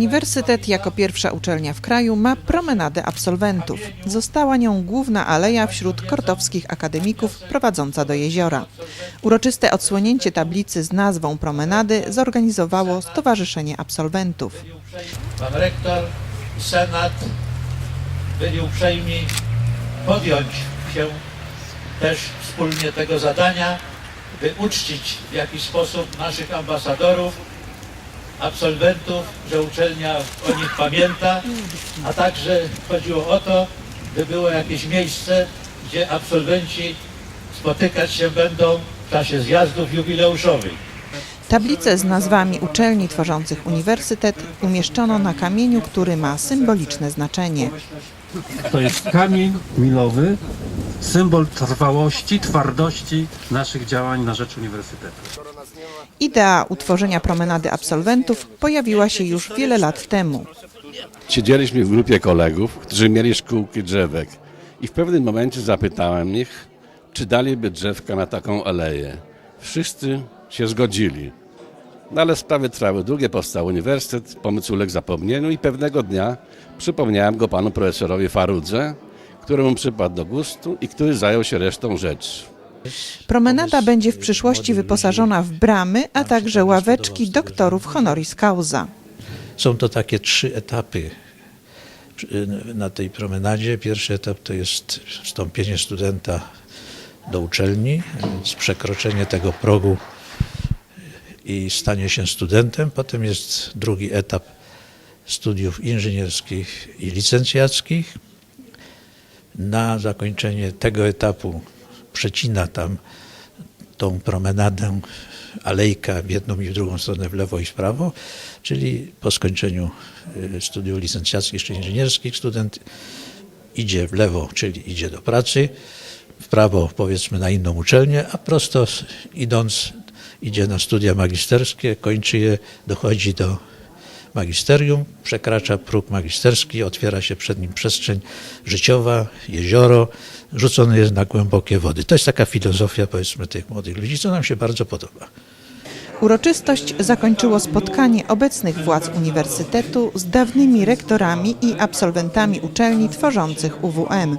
Uniwersytet jako pierwsza uczelnia w kraju ma promenadę absolwentów. Została nią główna aleja wśród kortowskich akademików prowadząca do jeziora. Uroczyste odsłonięcie tablicy z nazwą promenady zorganizowało Stowarzyszenie Absolwentów. Pan rektor i senat byli uprzejmi podjąć się też wspólnie tego zadania, by uczcić w jakiś sposób naszych ambasadorów, absolwentów, że uczelnia o nich pamięta, a także chodziło o to, by było jakieś miejsce, gdzie absolwenci spotykać się będą w czasie zjazdów jubileuszowych. Tablice z nazwami uczelni tworzących uniwersytet umieszczono na kamieniu, który ma symboliczne znaczenie. To jest kamień milowy, symbol trwałości, twardości naszych działań na rzecz uniwersytetu. Idea utworzenia promenady absolwentów pojawiła się już wiele lat temu. Siedzieliśmy w grupie kolegów, którzy mieli szkółki drzewek i w pewnym momencie zapytałem ich, czy daliby drzewka na taką aleję. Wszyscy się zgodzili. No ale sprawy trwały długie, powstał uniwersytet, pomysł uległ zapomnieniu i pewnego dnia przypomniałem go panu profesorowi Farudze, któremu przypadł do gustu i który zajął się resztą rzeczy. Promenada będzie w przyszłości wyposażona w bramy, a także ławeczki doktorów honoris causa. Są to takie trzy etapy na tej promenadzie. Pierwszy etap to jest wstąpienie studenta do uczelni, więc przekroczenie tego progu i stanie się studentem. Potem jest drugi etap studiów inżynierskich i licencjackich. Na zakończenie tego etapu przecina tam tą promenadę alejka w jedną i w drugą stronę, w lewo i w prawo, czyli po skończeniu y, studiów licencjackich czy inżynierskich student idzie w lewo, czyli idzie do pracy, w prawo powiedzmy na inną uczelnię, a prosto idąc idzie na studia magisterskie, kończy je, dochodzi do magisterium, przekracza próg magisterski, otwiera się przed nim przestrzeń życiowa, jezioro, rzucony jest na głębokie wody. To jest taka filozofia powiedzmy tych młodych ludzi, co nam się bardzo podoba. Uroczystość zakończyło spotkanie obecnych władz uniwersytetu z dawnymi rektorami i absolwentami uczelni tworzących UWM.